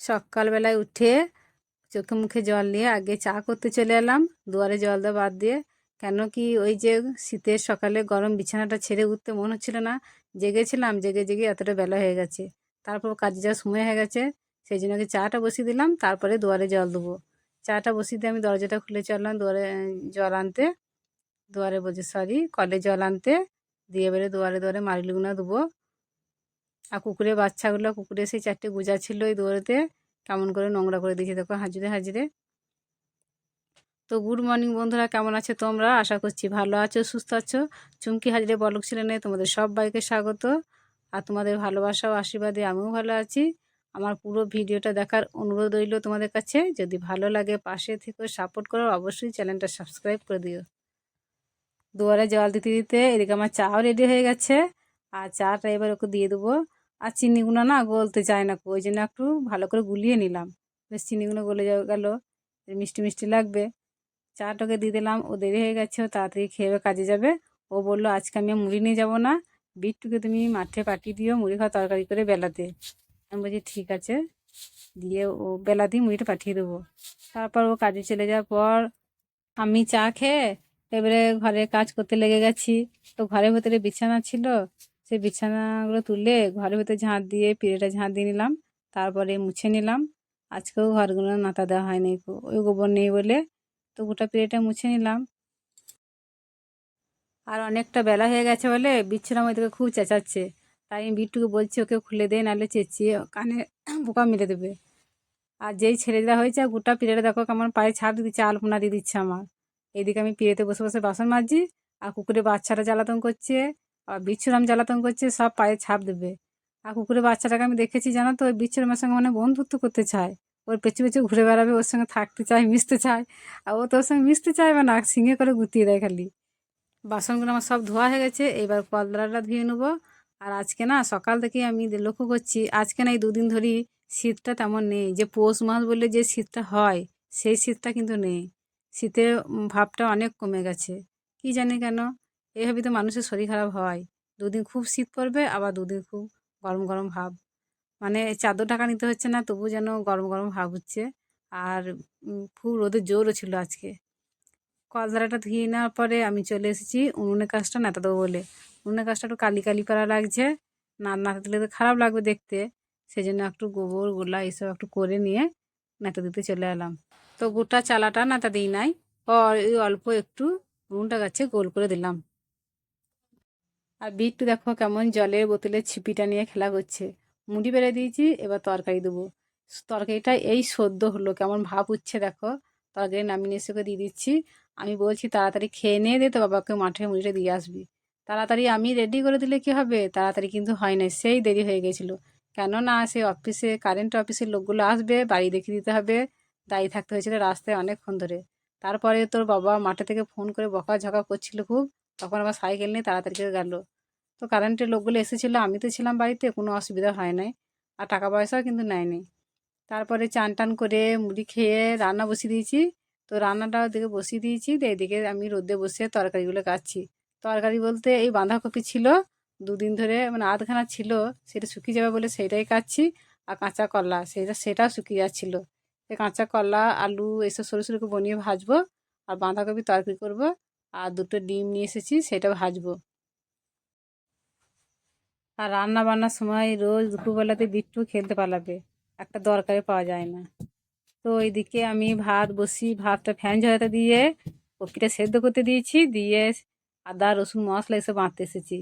সকালবেলায় উঠে চোখে মুখে জল নিয়ে আগে চা করতে চলে এলাম। দুয়ারে জল দেওয়া বাদ দিয়ে। কেন কি ওই যে শীতের সকালে গরম বিছানাটা ছেড়ে উঠতে মন হচ্ছিল না। জেগেছিলাম, জেগে জেগে এতটা বেলা হয়ে গেছে। তারপর কাজে যাওয়ার সময় হয়ে গেছে। সেই জন্য আগে চাটা বসিয়ে দিলাম, তারপরে দুয়ারে জল দেবো। চাটা বসিয়ে দিয়ে আমি দরজাটা খুলে চললাম দুয়ারে, জল আনতে। দুয়ারে বলছি সরি কলে জল আনতে। দিয়ে এবারে দুয়ারে দুয়ারে মারিলগুনা দেবো। আর কুকুরের বাচ্চাগুলো কুকুরে সেই চারটে গুজা ছিল ওই দুয়ারেতে কেমন করে নোংরা করে দিয়েছে, দেখো হাজিরে হাজিরে। তো গুড মর্নিং বন্ধুরা, কেমন আছে তোমরা? আশা করছি ভালো আছো, সুস্থ আছো। চুমকি হাজিরে বলক ছিলেন তোমাদের সব বাইকে স্বাগত। আর তোমাদের ভালোবাসা ও আশীর্বাদে আমিও ভালো আছি। আমার পুরো ভিডিওটা দেখার অনুরোধ রইল তোমাদের কাছে। যদি ভালো লাগে পাশে থেকে সাপোর্ট করো, অবশ্যই চ্যানেলটা সাবস্ক্রাইব করে দিও। দুয়ারে জল দিতে দিতে এদিকে আমার চাও রেডি হয়ে গেছে। আর চাটা এবার ওকে দিয়ে দেবো। আর চিনিগুলো না গলতে চায় না ওই জন্য একটু ভালো করে গুলিয়ে নিলাম। বেশ চিনিগুলো গলে গেল মিষ্টি মিষ্টি লাগবে। চাটাকে দিয়ে দিলাম, ও দেরি হয়ে গেছে, ও তাড়াতাড়ি খেয়ে কাজে যাবে। ও বলল, আজকে আমি মুড়ি নিয়ে যাব না, বিটটুকে তুমি মাঠে পাঠিয়ে দিও, মুড়ি খাওয়া তরকারি করে বেলাতে। আমি বলছি, ঠিক আছে। দিয়ে ও বেলা দিয়ে মুড়িটা পাঠিয়ে দেবো। তারপর ও কাজে চলে যাওয়ার পর আমি চা খেয়ে এবারে ঘরে কাজ করতে লেগে গেছি। তো ঘরের ভেতরে বিছানা ছিল সেই বিছানাগুলো তুলে ঘরের ভেতরে ঝাঁট দিয়ে, পিড়েটা ঝাঁট দিয়ে নিলাম। তারপরে মুছে নিলাম। আজকেও ঘরগুলো নাতা দেওয়া হয়নি। ওই গোবর নেই বলে তো গোটা পিড়েটা মুছে নিলাম। আর অনেকটা বেলা হয়ে গেছে বলে বিচ্ছুরাম ওইদিকে খুব চেঁচাচ্ছে। তাই আমি বিট্টুকে বলছি, ওকে খুলে দে, নাহলে চেঁচিয়ে কানে বোকা মেরে দেবে। আর যেই ছেড়ে দেওয়া হয়েছে, গোটা পিড়েটা দেখো কেমন পায়ে ছাড় দিচ্ছে, আলপনা দিয়ে দিচ্ছে আমার। এদিকে আমি পিড়েতে বসে বসে বাসন মাজছি, আর কুকুরে বাচ্চারা জ্বালাতন করছে। বিচ্ছুরাম জ্বালাতন করছে, সব পায়ে ছাপ দেবে। আর কুকুরের বাচ্চাটাকে আমি দেখেছি, জানো তো, ওই বিচ্ছুরামের সঙ্গে মানে বন্ধুত্ব করতে চায়। ওর পেছু পেছু ঘুরে বেড়াবে, ওর সঙ্গে থাকতে চায়, মিশতে চায়। আর ও তোর সঙ্গে মিশতে চায় বা নাক সিঙে করে গুতিয়ে দেয় খালি। বাসনগুলো আমার সব ধোয়া হয়ে গেছে, এবার কলদারাটা ধুয়ে নেব। আর আজকে না, সকাল থেকে আমি লক্ষ্য করছি, আজকে না এই দুদিন ধরেই শীতটা তেমন নেই। যে পৌষ মাস বলে যে শীতটা হয়, সেই শীতটা কিন্তু নেই। শীতের ভাবটা অনেক কমে গেছে। কি জানি কেন? এইভাবে তো মানুষের শরীর খারাপ হয়। দুদিন খুব শীত পড়বে, আবার দুদিন খুব গরম গরম ভাব। মানে চাদর ঢাকা নিতে হচ্ছে না তবু যেন গরম গরম ভাব হচ্ছে। আর খুব রোদের জোরও ছিল আজকে। কলদারাটা ধুয়ে নেওয়ার পরে আমি চলে এসেছি উনুনের কাজটা নেতা দেবো বলে। উনুনের কাজটা একটু কালি কালি পাড়া লাগছে। না নাতা দিলে তো খারাপ লাগবে দেখতে। সেই জন্য একটু গোবর, গোলা এইসব একটু করে নিয়ে নেতা দিতে চলে এলাম। তো গোটা চালাটা নেতা দিই নাই। ওই অল্প একটু উনুনটা গাছে গোল করে দিলাম। আর বিট্টু দেখো কেমন জলের বোতলে ছিপিটা নিয়ে খেলা করছে। মুড়ি বেড়ে দিয়েছি, এবার তরকারি দেবো। তরকারিটা এই সদ্য হলো, কেমন ভাব উঠছে দেখো। তরকারি নামিয়ে এসে দিয়ে দিচ্ছি। আমি বলছি, তাড়াতাড়ি খেয়ে নিয়ে দে তো বাবাকে মাঠে মুড়িটা দিয়ে আসবি। তাড়াতাড়ি আমি রেডি করে দিলে কি হবে? তাড়াতাড়ি কিন্তু হয় না সেই দেরি হয়ে গেছিল। কেননা সে অফিসে কারেন্ট অফিসের লোকগুলো আসবে, বাড়ি দেখিয়ে দিতে হবে। দায়ী থাকতে হয়েছিল রাস্তায় অনেকক্ষণ ধরে। তারপরে তোর বাবা মাঠে থেকে ফোন করে বকা ঝকা করছিল খুব। তখন আবার সাইকেল নিয়ে তাড়াতাড়ি করে গেল। তো কারেন্টের লোকগুলো এসেছিল, আমি তো ছিলাম বাড়িতে, কোনো অসুবিধা হয় নাই। আর টাকা পয়সাও কিন্তু নেয়নি তারপরে চান টান করে মুড়ি খেয়ে রান্না বসিয়ে দিয়েছি। তো রান্নাটা ওদিকে বসিয়ে দিয়েছি এদিকে আমি রোদে বসে তরকারিগুলো কাটছি। তরকারি বলতে এই বাঁধাকপি ছিল, দুদিন ধরে মানে আধখানা ছিল, সেটা শুকিয়ে যাবে বলে সেইটাই কাটছি। আর কাঁচা কলা, সেটা, সেটাও শুকিয়ে যাচ্ছিল। এই কাঁচা কলা, আলু, এসব সরু সরু করে বনিয়ে ভাজবো। আর বাঁধাকপি তরকারি করব। আর দুটো ডিম নিয়ে এসেছি সেটা ভাজবো। আর রান্না বান্নার সময় রোজ দুপুরবেলাতে বিট্টু খেলতে পালাবে। একটা দরকারে পাওয়া যায় না। তো ওইদিকে আমি ভাত বসি, ভাতটা ফ্যান ঝরাতে দিয়ে কপিটা সেদ্ধ করতে দিয়েছি, দিয়ে আদা, রসুন, মশলা এসব বাঁধতে এসেছি।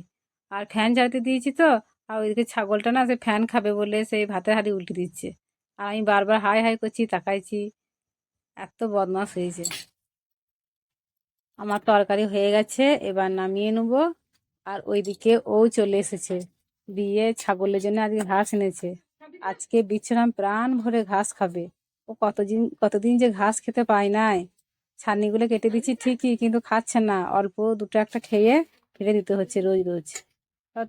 আর ফ্যান ঝরাতে দিয়েছি তো, আর ওইদিকে ছাগলটা না সে ফ্যান খাবে বলে সেই ভাতের হাঁড়ি উল্টে দিচ্ছে। আর আমি বারবার হাই হাই করছি, তাকাইছি, এত বদমাস হয়েছে। আমার তরকারি হয়ে গেছে, এবার নামিয়ে নেব। আর ওইদিকে ও চলে এসেছে। দিয়ে ছাগলের জন্য আজকে ঘাস এনেছে। আজকে বিছরাম প্রাণ ভরে ঘাস খাবে। ও কতদিন কতদিন যে ঘাস খেতে পায় নাই। ছানিগুলো কেটে দিচ্ছি ঠিকই, কিন্তু খাচ্ছে না। অল্প দুটো একটা খেয়ে ফেলে দিতে হচ্ছে রোজ রোজ।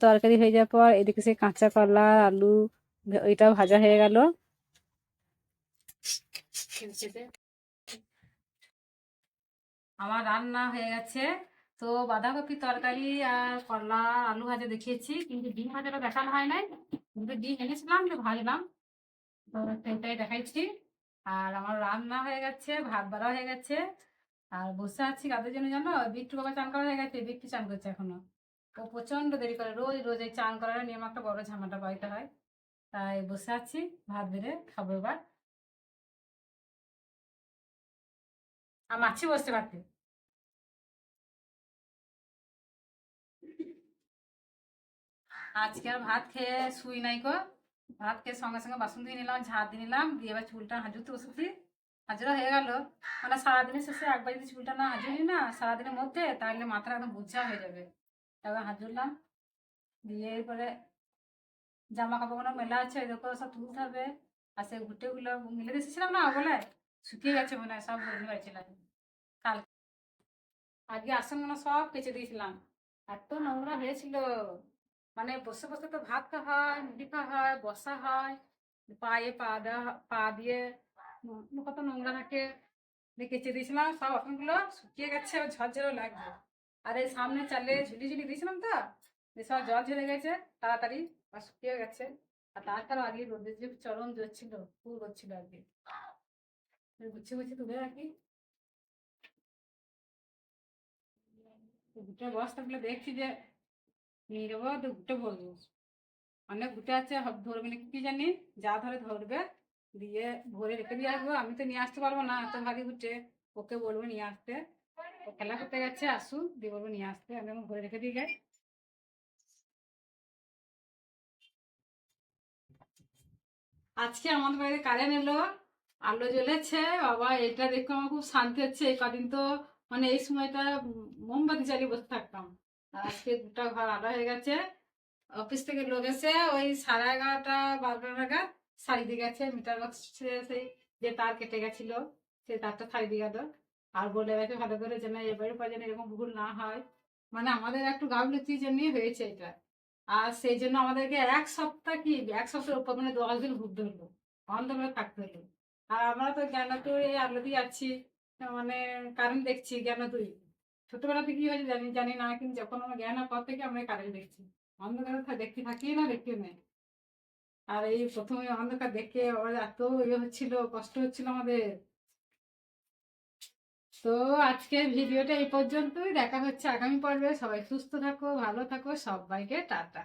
তরকারি হয়ে যাওয়ার পর এদিকে সে কাঁচা কলা, আলু ওইটাও ভাজা হয়ে গেল। আমার রান্না হয়ে গেছে। তো বাঁধাকপি তরকারি আর করলা, আলু ভাজা দেখিয়েছি, কিন্তু ডিম ভাজাটা দেখানো হয় নাই। কিন্তু ডিম এনেছিলাম যে ভাজলাম। তো সেটাই দেখাইছি। আর আমার রান্না হয়ে গেছে, ভাত বাড়া হয়ে গেছে। আর বসে আছি কাদের জন্য জানো? বিট্টু বাবা চান করা হয়ে গেছে, বিট্টু চান করছে এখনও। ও প্রচণ্ড দেরি করে, রোজ রোজ এই চান করার নিয়ে আমার একটা বড় ঝামেলাটা বাড়িতে হয়। তাই বসে আছি, ভাত বেড়ে খাব এবার। আর মাছি বসতে পারতে আজকে আর ভাত খেয়ে শুই নাই গো। ভাত খেয়ে সঙ্গে সঙ্গে বাসন দিয়ে নিলাম ঝাঁট দিয়ে নিলাম, দিয়ে এবার চুলটা হাজুতে বসেছি। হাজুরা হয়ে গেল। মানে সারাদিনের শেষে একবার যদি চুলটা না হাজুরি না, সারাদিনের মধ্যে, তাহলে মাথাটা একদম বুঝা হয়ে যাবে। তারপর হাজুরলাম, দিয়ে এরপরে জামা কাপড়গুলো মেলা আছে এদেরকে সব তুলতে হবে। আর সেই ঘুটেগুলো মিলে দিয়েছিলাম না বলে শুকিয়ে গেছে মনে হয়, সব বদলে পারছিলাম কাল আজকে আসনগুলো সব কেচে দিয়েছিলাম। এত নোংরা হয়েছিল। মানে বসে বসে তো ভাত খাওয়া হয় মুড়ি খাওয়া হয়, বসা হয়, পায়ে পা দেওয়া পা দিয়ে কত নোংরা থাকে। কেচে দিয়েছিলাম, সব আসনগুলো শুকিয়ে গেছে ঝরঝরও লাগছে। আর এই সামনে চালে ঝুলি ঝুলি দিয়েছিলাম তো সব জল ঝরে গেছে, তাড়াতাড়ি আর শুকিয়ে গেছে। আর তাছাড়াও আগে রোদের যে চরম জোর ছিল খুব রোদ ছিল আগে গুছিয়ে গুছিয়ে তুলে রাখি। ঘুটে বস্তাগুলো দেখছি যে নিয়ে তো ঘুটে বলব অনেক ঘুটে আছে ধরবে না কি জানি? যা ধরে ধরবে, দিয়ে ভরে রেখে দিয়ে আসব। আমি তো নিয়ে আসতে পারব না, এত ভারী ঘুটে ওকে বলব নিয়ে আসতে। ও খেলা করতে গেছে আসুন দিয়ে বলব নিয়ে আসতে। আমি এখন ভরে রেখে দিয়ে যাই। আজকে আমাদের বাড়িতে কারেন্ট এলো, আলো জ্বলেছে, বাবা, এটা দেখে আমার খুব শান্তি হচ্ছে। এই কদিন তো মানে এই সময়টা মোমবাতি জ্বালিয়ে বসে থাকতাম। আর আজকে দুটা ঘর আলো হয়ে গেছে। অফিস থেকে লোক এসে ওই সাড়ে এগারোটা, বারোটা নাগাদ শাড়ি দিয়ে গেছে। মিটার বক্স সেই যে তার কেটে গেছিল সেই তারটা শাড়ি দিয়ে গেল। আর বলে গেছে ভালো করে যেন এবারে পর যেন এরকম ভুল না হয়। মানে আমাদের একটু গাফলতির জন্যই হয়েছে এটা। আর সেই জন্য আমাদেরকে এক সপ্তাহ কি, এক সপ্তাহের উপর মানে দশ দিন ঘুরতে হলো অন্ধকারে থাকতে হলো। আর আমরা তো জ্ঞান তুই আলোতেই আছি। মানে কারেন্ট দেখছি জ্ঞান তুই ছোটবেলা থেকে কি হয়েছে জানি জানি না, কিন্তু যখন আমার জ্ঞান পর থেকে আমরা কারেন্ট দেখছি। অন্ধকার দেখতে থাকি না দেখতে নেই। আর এই প্রথমে অন্ধকার দেখে এত ইয়ে হচ্ছিল, কষ্ট হচ্ছিল আমাদের। তো আজকের ভিডিওটা এই পর্যন্তই। দেখা হচ্ছে আগামী পর্বে। সবাই সুস্থ থাকো, ভালো থাকো, সবাইকে টাটা।